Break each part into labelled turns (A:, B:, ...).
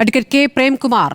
A: Advocate K Premkumar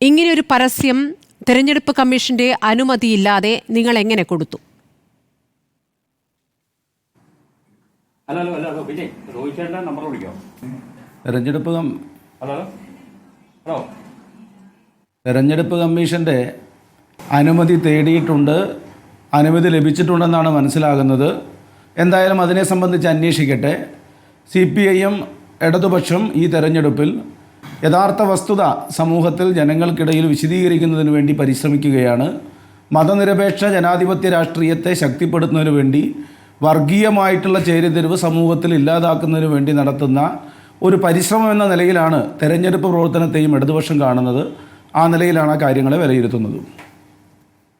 A: ഇങ്ങനെയൊരു പരസ്യം തെരഞ്ഞെടുപ്പ് കമ്മീഷന്റെ അനുമതിയില്ലാതെ നിങ്ങൾ എങ്ങനെ കൊടുത്തു?
B: തെരഞ്ഞെടുപ്പ് തെരഞ്ഞെടുപ്പ് കമ്മീഷന്റെ അനുമതി തേടിയിട്ടുണ്ട് അനുമതി ലഭിച്ചിട്ടുണ്ടെന്നാണ് മനസ്സിലാകുന്നത്. എന്തായാലും അതിനെ സംബന്ധിച്ച് അന്വേഷിക്കട്ടെ. സി പി ഐ എം ഇടതുപക്ഷം ഈ തെരഞ്ഞെടുപ്പിൽ യഥാർത്ഥ വസ്തുത സമൂഹത്തിൽ ജനങ്ങൾക്കിടയിൽ വിശദീകരിക്കുന്നതിന് വേണ്ടി പരിശ്രമിക്കുകയാണ്. മതനിരപേക്ഷ ജനാധിപത്യ രാഷ്ട്രീയത്തെ ശക്തിപ്പെടുത്തുന്നതിന് വേണ്ടി വർഗീയമായിട്ടുള്ള ചേരിതിരിവ് സമൂഹത്തിൽ ഇല്ലാതാക്കുന്നതിന് വേണ്ടി നടത്തുന്ന ഒരു പരിശ്രമം എന്ന നിലയിലാണ് തെരഞ്ഞെടുപ്പ് പ്രവർത്തനത്തെയും ഇടതുപക്ഷം കാണുന്നത്. ആ നിലയിലാണ് ആ കാര്യങ്ങളെ വിലയിരുത്തുന്നത്.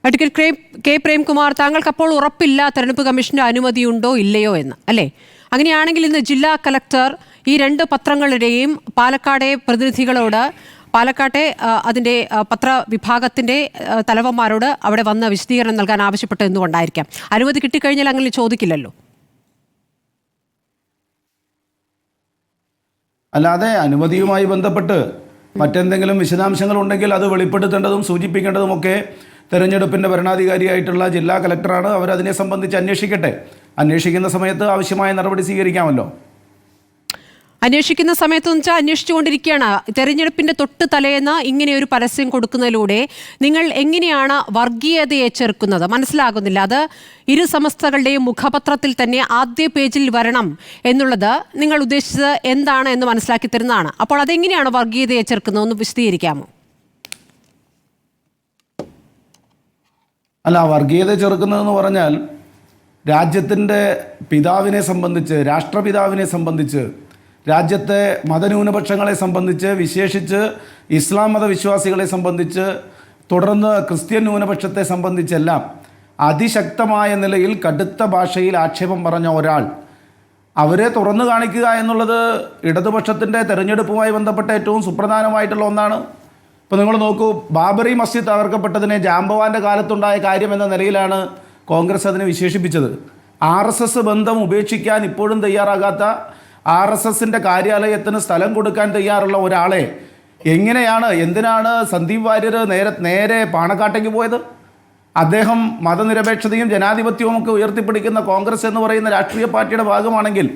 A: അഡ്വക്കേറ്റ് കെ പ്രേംകുമാർ താങ്കൾക്ക് അപ്പോൾ ഉറപ്പില്ല തെരഞ്ഞെടുപ്പ് കമ്മീഷന്റെ അനുമതിയുണ്ടോ ഇല്ലയോ എന്ന് അല്ലേ? അങ്ങനെയാണെങ്കിൽ ഇന്ന് ജില്ലാ കലക്ടർ ഈ രണ്ട് പത്രങ്ങളുടെയും പാലക്കാടെ പ്രതിനിധികളോട് പാലക്കാട്ടെ അതിന്റെ പത്രവിഭാഗത്തിന്റെ തലവന്മാരോട് അവിടെ വന്ന് വിശദീകരണം നൽകാൻ ആവശ്യപ്പെട്ടത് എന്തുകൊണ്ടായിരിക്കാം അനുമതി കിട്ടിക്കഴിഞ്ഞാൽ അങ്ങനെ ചോദിക്കില്ലല്ലോ.
B: അല്ലാതെ അനുമതിയുമായി ബന്ധപ്പെട്ട് മറ്റെന്തെങ്കിലും വിശദാംശങ്ങൾ ഉണ്ടെങ്കിൽ അത് വെളിപ്പെടുത്തേണ്ടതും സൂചിപ്പിക്കേണ്ടതുമൊക്കെ തെരഞ്ഞെടുപ്പിന്റെ ഭരണാധികാരിയായിട്ടുള്ള ജില്ലാ കലക്ടറാണ്. അവരതിനെ സംബന്ധിച്ച് അന്വേഷിക്കട്ടെ. അന്വേഷിക്കുന്ന സമയത്ത് ആവശ്യമായ നടപടി സ്വീകരിക്കാമല്ലോ.
A: അന്വേഷിക്കുന്ന സമയത്ത് വെച്ചാൽ അന്വേഷിച്ചുകൊണ്ടിരിക്കുകയാണ്. തെരഞ്ഞെടുപ്പിന്റെ തൊട്ട് തലേന്ന് ഇങ്ങനെ ഒരു പരസ്യം കൊടുക്കുന്നതിലൂടെ നിങ്ങൾ എങ്ങനെയാണ് വർഗീയതയെ ചെറുക്കുന്നത് മനസ്സിലാകുന്നില്ല. അത് ഇരു സമസ്തകളുടെയും മുഖപത്രത്തിൽ തന്നെ ആദ്യ പേജിൽ വരണം എന്നുള്ളത് നിങ്ങൾ ഉദ്ദേശിച്ചത് എന്താണ് എന്ന് മനസ്സിലാക്കി തരുന്നതാണ്. അപ്പോൾ അതെങ്ങനെയാണ് വർഗീയതയെ ചെറുക്കുന്നത് ഒന്ന് വിശദീകരിക്കാമോ?
B: അല്ല വർഗീയത ചെറുക്കുന്നതെന്ന് പറഞ്ഞാൽ രാജ്യത്തിന്റെ പിതാവിനെ സംബന്ധിച്ച് രാഷ്ട്രപിതാവിനെ സംബന്ധിച്ച് രാജ്യത്തെ മതന്യൂനപക്ഷങ്ങളെ സംബന്ധിച്ച് വിശേഷിച്ച് ഇസ്ലാം മതവിശ്വാസികളെ സംബന്ധിച്ച് തുടർന്ന് ക്രിസ്ത്യൻ ന്യൂനപക്ഷത്തെ സംബന്ധിച്ചെല്ലാം അതിശക്തമായ നിലയിൽ കടുത്ത ഭാഷയിൽ ആക്ഷേപം പറഞ്ഞ ഒരാൾ. അവരെ തുറന്നു കാണിക്കുക എന്നുള്ളത് ഇടതുപക്ഷത്തിന്റെ തെരഞ്ഞെടുപ്പുമായി ബന്ധപ്പെട്ട ഏറ്റവും സുപ്രധാനമായിട്ടുള്ള ഒന്നാണ്. ഇപ്പോൾ നിങ്ങൾ നോക്കൂ ബാബറി മസ്ജിദ് തകർക്കപ്പെട്ടതിനെ ജാംബവാന്റെ കാലത്തുണ്ടായ കാര്യം എന്ന നിലയിലാണ് കോൺഗ്രസ് അതിനെ വിശേഷിപ്പിച്ചത്. ആർ എസ് എസ് ബന്ധം ഉപേക്ഷിക്കാൻ ഇപ്പോഴും തയ്യാറാകാത്ത ആർ എസ് എസിന്റെ കാര്യാലയത്തിന് സ്ഥലം കൊടുക്കാൻ തയ്യാറുള്ള ഒരാളെ എങ്ങനെയാണ് എന്തിനാണ് സന്ദീപ് വാര്യർ നേരെ നേരെ പാണക്കാട്ടേക്ക് പോയത്? അദ്ദേഹം മതനിരപേക്ഷതയും ജനാധിപത്യവും ഒക്കെ ഉയർത്തിപ്പിടിക്കുന്ന കോൺഗ്രസ് എന്ന് പറയുന്ന രാഷ്ട്രീയ പാർട്ടിയുടെ ഭാഗമാണെങ്കിൽ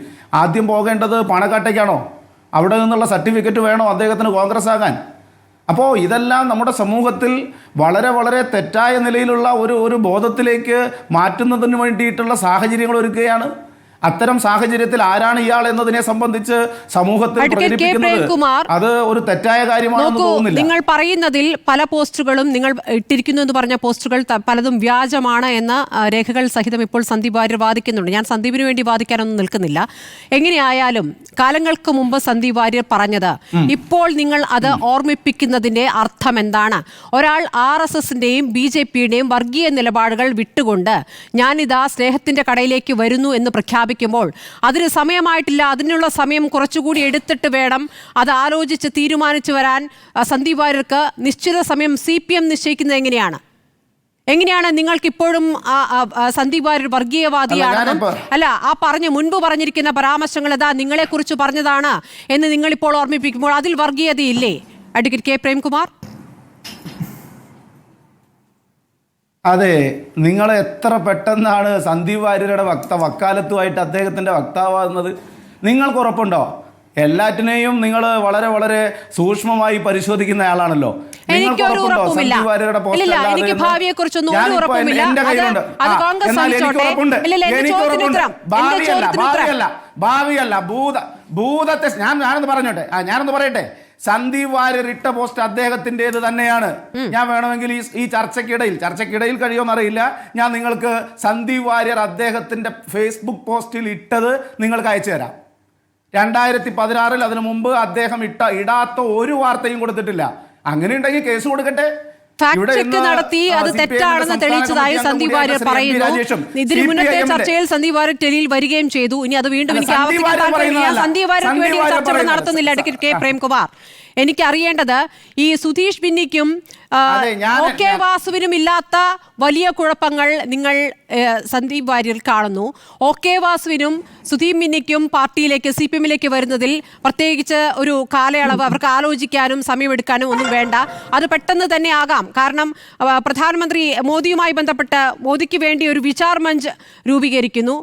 B: ആദ്യം പോകേണ്ടത് പാണക്കാട്ടേക്കാണോ? അവിടെ നിന്നുള്ള സർട്ടിഫിക്കറ്റ് വേണോ അദ്ദേഹത്തിന് കോൺഗ്രസ് ആകാൻ? അപ്പോൾ ഇതെല്ലാം നമ്മുടെ സമൂഹത്തിൽ വളരെ വളരെ തെറ്റായ നിലയിലുള്ള ഒരു ഒരു ബോധത്തിലേക്ക് മാറ്റുന്നതിന് വേണ്ടിയിട്ടുള്ള സാഹചര്യങ്ങൾ ഒരുക്കുകയാണ്. അത്തരം സാഹചര്യത്തിൽ ആരാണ് ഇയാൾ എന്നതിനെ സംബന്ധിച്ച് സമൂഹത്തിൽ അത് ഒരു തെറ്റായ കാര്യമാണെന്ന് തോന്നുന്നില്ല.
A: നിങ്ങൾ പറയുന്നതിൽ പല പോസ്റ്ററുകളും നിങ്ങൾ ഇട്ടിരിക്കുന്നു എന്ന് പറഞ്ഞ പോസ്റ്ററുകൾ പലതും വ്യാജമാണ് എന്ന രേഖകൾ സഹിതം ഇപ്പോൾ സന്ദീപ് വാര്യർ വാദിക്കുന്നുണ്ട്. ഞാൻ സന്ദീപിന് വേണ്ടി വാദിക്കാനൊന്നും നിൽക്കുന്നില്ല. എങ്ങനെയായാലും കാലങ്ങൾക്ക് മുമ്പ് സന്ദീപ് വാര്യർ പറഞ്ഞത് ഇപ്പോൾ നിങ്ങൾ അത് ഓർമ്മിപ്പിക്കുന്നതിന്റെ അർത്ഥം എന്താണ്? ഒരാൾ ആർ എസ് എസിന്റെയും ബി ജെ പിയുടെയും വർഗീയ നിലപാടുകൾ വിട്ടുകൊണ്ട് ഞാനിതാ സ്നേഹത്തിന്റെ കടയിലേക്ക് വരുന്നു എന്ന് പ്രഖ്യാപിക്കുമ്പോൾ അതിന് സമയമായിട്ടില്ല അതിനുള്ള സമയം കുറച്ചുകൂടി എടുത്തിട്ട് വേണം. അത് ആലോചിച്ച് തീരുമാനിച്ചു വരാൻ സന്ദീപ് വാര്യർക്ക് നിശ്ചിത സമയം സി പി എം നിശ്ചയിക്കുന്നത് എങ്ങനെയാണ്? എങ്ങനെയാണ് നിങ്ങൾക്ക് ഇപ്പോഴും സന്ദീപ് വാര്യർ
B: വർഗീയവാദിയാണ്
A: അല്ല ആ പറഞ്ഞ് മുൻപ് പറഞ്ഞിരിക്കുന്ന പരാമർശങ്ങൾ ഇതാ നിങ്ങളെ കുറിച്ച് പറഞ്ഞതാണ് എന്ന് നിങ്ങളിപ്പോൾ ഓർമ്മിപ്പിക്കുമ്പോൾ അതിൽ വർഗീയതയില്ലേ? Advocate K Premkumar.
B: അതെ നിങ്ങൾ എത്ര പെട്ടെന്നാണ് സന്ദീപ് വാര്യരുടെ വക്ത വക്കാലത്തുമായിട്ട് അദ്ദേഹത്തിന്റെ വക്താവാകുന്നത്? നിങ്ങൾക്ക് ഉറപ്പുണ്ടോ? എല്ലാറ്റിനെയും നിങ്ങൾ വളരെ വളരെ സൂക്ഷ്മമായി പരിശോധിക്കുന്ന ആളാണല്ലോ. നിങ്ങൾക്ക്
A: എനിക്ക് ഭാവിയെ
B: കുറിച്ചൊന്നും
A: ഉറപ്പുമില്ല. ഒരു അത് കോൺഗ്രസ്
B: ഭാവിയല്ല ഭൂത ഭൂതത്തെ ഞാൻ ഞാനൊന്ന് പറഞ്ഞോട്ടെ. ആ ഞാനൊന്ന് പറയട്ടെ. സന്ദീപ് വാര്യർ ഇട്ട പോസ്റ്റ് അദ്ദേഹത്തിന്റെത് തന്നെയാണ്. ഞാൻ വേണമെങ്കിൽ ഈ ഈ ചർച്ചയ്ക്കിടയിൽ ചർച്ചയ്ക്കിടയിൽ കഴിയുമെന്നറിയില്ല ഞാൻ നിങ്ങൾക്ക് സന്ദീപ് വാര്യർ അദ്ദേഹത്തിന്റെ ഫേസ്ബുക്ക് പോസ്റ്റിൽ ഇട്ടത് നിങ്ങൾക്ക് അയച്ചു തരാം. രണ്ടായിരത്തി പതിനാറിൽ അതിനു മുമ്പ് അദ്ദേഹം ഇട്ട ഇടാത്ത ഒരു വാർത്തയും കൊടുത്തിട്ടില്ല. അങ്ങനെ ഉണ്ടെങ്കിൽ കേസ് കൊടുക്കട്ടെ.
A: ഫാക്ട് ചെക്ക് നടത്തി അത് തെറ്റാണെന്ന് തെളിയിച്ചതായി സന്ദീപ് വാര്യർ. പറയുന്നു. ഇതിനു മുന്നത്തെ ചർച്ചയിൽ സന്ദീപ് വാര്യർ ടെലിയിൽ വരികയും ചെയ്തു. ഇനി അത് വീണ്ടും എനിക്ക് ആവർത്തിക്കാൻ താല്പര്യമില്ല സന്ദീപ് വാര്യർക്ക് വേണ്ടി
B: ചർച്ചകൾ
A: ചർച്ച നടത്തുന്നില്ല അഡ്വക്കേറ്റ് കെ പ്രേംകുമാർ. എനിക്ക് അറിയേണ്ടത് ഈ സുധീഷ് ബിന്നിക്കും ആ,
B: അതെ, ഞാൻ-
A: ഒ കെ
B: ഞാൻ-
A: വാസുവിനും ഇല്ലാത്ത വലിയ കുഴപ്പങ്ങൾ നിങ്ങൾ സന്ദീപ് വാര്യർ കാണുന്നു. ഓക്കെ വാസുവിനും സുധീപ് ബിന്നിക്കും പാർട്ടിയിലേക്ക് സി പി എമ്മിലേക്ക് വരുന്നതിൽ പ്രത്യേകിച്ച് ഒരു കാലയളവ് അവർക്ക് ആലോചിക്കാനും സമയമെടുക്കാനും ഒന്നും വേണ്ട. അത് പെട്ടെന്ന് തന്നെ ആകാം. കാരണം പ്രധാനമന്ത്രി മോദിയുമായി ബന്ധപ്പെട്ട് മോദിക്ക് വേണ്ടി ഒരു വിചാർ മഞ്ച് രൂപീകരിക്കുന്നു.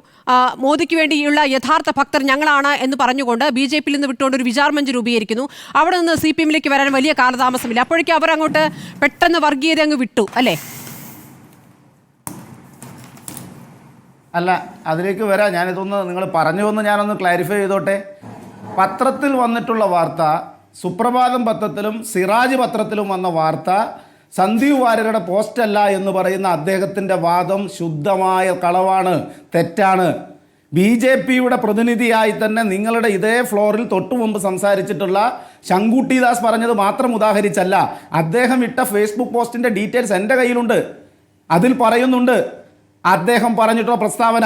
A: മോദിക്ക് വേണ്ടിയുള്ള യഥാർത്ഥ ഭക്തർ ഞങ്ങളാണ് എന്ന് പറഞ്ഞുകൊണ്ട് ബി ജെ പിയിൽ നിന്ന് വിട്ടുകൊണ്ട് ഒരു വിചാർമഞ്ച് രൂപീകരിക്കുന്നു. അവിടെ നിന്ന് സി പി എമ്മിലേക്ക് വരാൻ വലിയ കാലതാമസമില്ല. അപ്പോഴേക്കും അവർ അങ്ങോട്ട് പെട്ടെന്ന് വർഗീയത അങ്ങ് വിട്ടു അല്ലേ?
B: അല്ല അതിലേക്ക് വരാം. ഞാനിതൊന്ന് നിങ്ങൾ പറഞ്ഞു എന്ന് ഞാനൊന്ന് ക്ലാരിഫൈ ചെയ്തോട്ടെ. പത്രത്തിൽ വന്നിട്ടുള്ള വാർത്ത സുപ്രഭാതം പത്രത്തിലും സിറാജ് പത്രത്തിലും വന്ന വാർത്ത സന്ദീപ് വാര്യരുടെ പോസ്റ്റല്ല എന്ന് പറയുന്ന അദ്ദേഹത്തിന്റെ വാദം ശുദ്ധമായ കളവാണ് തെറ്റാണ്. ബി ജെ പിയുടെ പ്രതിനിധിയായി തന്നെ നിങ്ങളുടെ ഇതേ ഫ്ലോറിൽ തൊട്ടു മുമ്പ് സംസാരിച്ചിട്ടുള്ള ശങ്കുട്ടിദാസ് പറഞ്ഞത് മാത്രം ഉദാഹരിച്ചല്ല. അദ്ദേഹം ഇട്ട ഫേസ്ബുക്ക് പോസ്റ്റിന്റെ ഡീറ്റെയിൽസ് എന്റെ കയ്യിലുണ്ട്. അതിൽ പറയുന്നുണ്ട്. അദ്ദേഹം പറഞ്ഞിട്ടുള്ള പ്രസ്താവന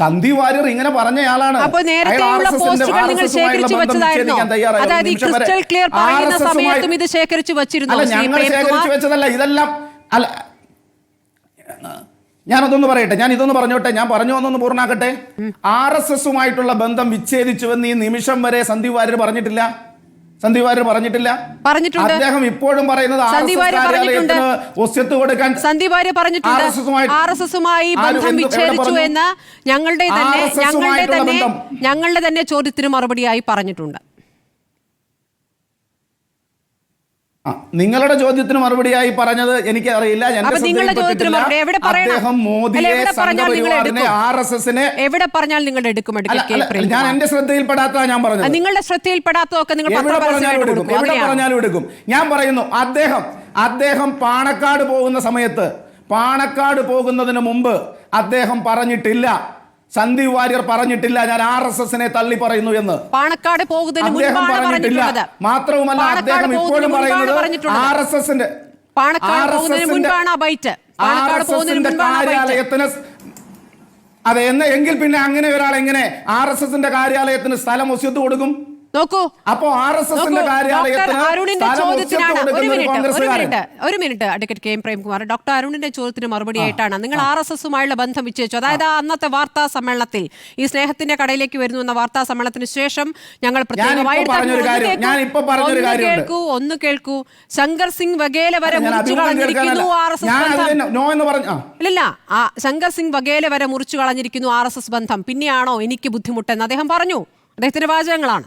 B: സന്ദീപ് വാര്യർ ഇങ്ങനെ പറഞ്ഞയാളാണ്.
A: അപ്പോൾ നേരത്തെയുള്ള പോസ്റ്റുകൾ നിങ്ങൾ ശേഖരിച്ചു വെച്ചതായിരുന്നോ? അതായത് ഈ ക്രിസ്റ്റൽ ക്ലിയർ പറയുന്ന സമയത്തും ഇത് ശേഖരിച്ചു വെച്ചിരുന്നു.
B: അല്ല ഞങ്ങൾ ശേഖരിച്ചു വെച്ചതല്ല ഇതെല്ലാം അല്ല ഞാനതൊന്ന് പറയട്ടെ ഞാൻ ഇതൊന്ന് പറഞ്ഞോട്ടെ ഞാൻ പറഞ്ഞു വന്നൊന്ന് പൂർണാക്കട്ടെ? ആർ എസ് എസുമായിട്ടുള്ള ബന്ധം വിച്ഛേദിച്ചുവെന്ന് ഈ നിമിഷം വരെ സന്ദീപ് വാര്യർ പറഞ്ഞിട്ടില്ല? സന്ദീപ് വാര്യർ പറഞ്ഞിട്ടില്ല.
A: പറഞ്ഞിട്ടുണ്ട്.
B: അദ്ദേഹം ഇപ്പോഴും പറയുന്നത്
A: സന്ദീപ് വാര്യർ പറഞ്ഞിട്ടുണ്ട്.
B: ഒസ്യത്ത് കൊടുക്കാൻ
A: സന്ദീപ് വാര്യർ പറഞ്ഞിട്ടുണ്ട്. ആർ എസ് എസുമായി ബന്ധം വിച്ഛേദിച്ചു എന്ന് ഞങ്ങളുടെ തന്നെ ഞങ്ങളുടെ തന്നെ ഞങ്ങളുടെ തന്നെ ചോദ്യത്തിന് മറുപടിയായി പറഞ്ഞിട്ടുണ്ട്
B: ആ, നിങ്ങളുടെ ചോദ്യത്തിന് മറുപടിയായി പറഞ്ഞത് എനിക്ക് അറിയില്ല അദ്ദേഹം മോദിയെ
A: നിങ്ങൾ
B: സംഘപരിവാറിനെ
A: എടുക്കും?
B: ആർ എസ് എസിനെ
A: എവിടെ പറഞ്ഞാൽ നിങ്ങൾ എടുക്കും?
B: ഞാൻ എന്റെ ശ്രദ്ധയിൽപ്പെടാത്ത ഞാൻ പറഞ്ഞു
A: നിങ്ങളുടെ ശ്രദ്ധയിൽപ്പെടാത്തതൊക്കെ നിങ്ങൾ
B: എവിടെ പറഞ്ഞാലും എടുക്കും എവിടെ പറഞ്ഞാലും എടുക്കും. ഞാൻ പറയുന്നു അദ്ദേഹം അദ്ദേഹം പാണക്കാട് പോകുന്ന സമയത്ത് പാണക്കാട് പോകുന്നതിന് മുമ്പ് അദ്ദേഹം പറഞ്ഞിട്ടില്ല. സന്ദീപ് വാര്യർ പറഞ്ഞിട്ടില്ല ഞാൻ ആർ എസ് എസിനെ തള്ളി പറയുന്നു എന്ന്.
A: പാണക്കാട്
B: അദ്ദേഹം പറഞ്ഞിട്ടില്ല. മാത്രവുമല്ല അദ്ദേഹം ഇപ്പോഴും പറയുന്നത് ആർ എസ് എസിന്റെ
A: പാണക്കാട് പോകുന്നതിന് മുൻപാണ് ആ ബൈറ്റ്. പാണക്കാട് പോകുന്നതിന് മുൻപാണ് ആ ബൈറ്റ്.
B: കാര്യാലയത്തിന് അതെ എന്ന് എങ്കിൽ പിന്നെ അങ്ങനെ ഒരാൾ എങ്ങനെ ആർ എസ് എസിന്റെ കാര്യാലയത്തിന് സ്ഥലം ഒസ്യത്ത് കൊടുക്കും?
A: നോക്കൂ.
B: അപ്പോ ആർ എസ് എസിന്റെ
A: അരുണിന്റെ ചോദ്യത്തിനാണ് ഒരു മിനിറ്റ് ഒരു മിനിറ്റ് ഒരു minute advocate K M Premkumar. Doctor അരുണിന്റെ ചോദ്യത്തിന് മറുപടി ആയിട്ടാണ്. നിങ്ങൾ ആർ എസ് എസുമായുള്ള ബന്ധം വിച്ഛേദിച്ചു. അതായത് അന്നത്തെ വാർത്താ സമ്മേളനത്തിൽ ഈ സ്നേഹത്തിന്റെ കടയിലേക്ക് വരുന്നു എന്ന വാർത്താ സമ്മേളനത്തിന് ശേഷം ഞങ്ങൾ പ്രത്യേകമായി കേൾക്കൂ, ഒന്ന് കേൾക്കൂ ശങ്കർ സിംഗ് വഗേല വരെ മുറിച്ചു കളഞ്ഞിരിക്കുന്നു ആർ എസ് എസ് ഇല്ലില്ല. ശങ്കർ സിംഗ് വഗേല വരെ മുറിച്ചു കളഞ്ഞിരിക്കുന്നു ആർ എസ് എസ് ബന്ധം. പിന്നെയാണോ എനിക്ക് ബുദ്ധിമുട്ടെന്ന് അദ്ദേഹം പറഞ്ഞു. അദ്ദേഹത്തിന്റെ വാചകങ്ങളാണ്.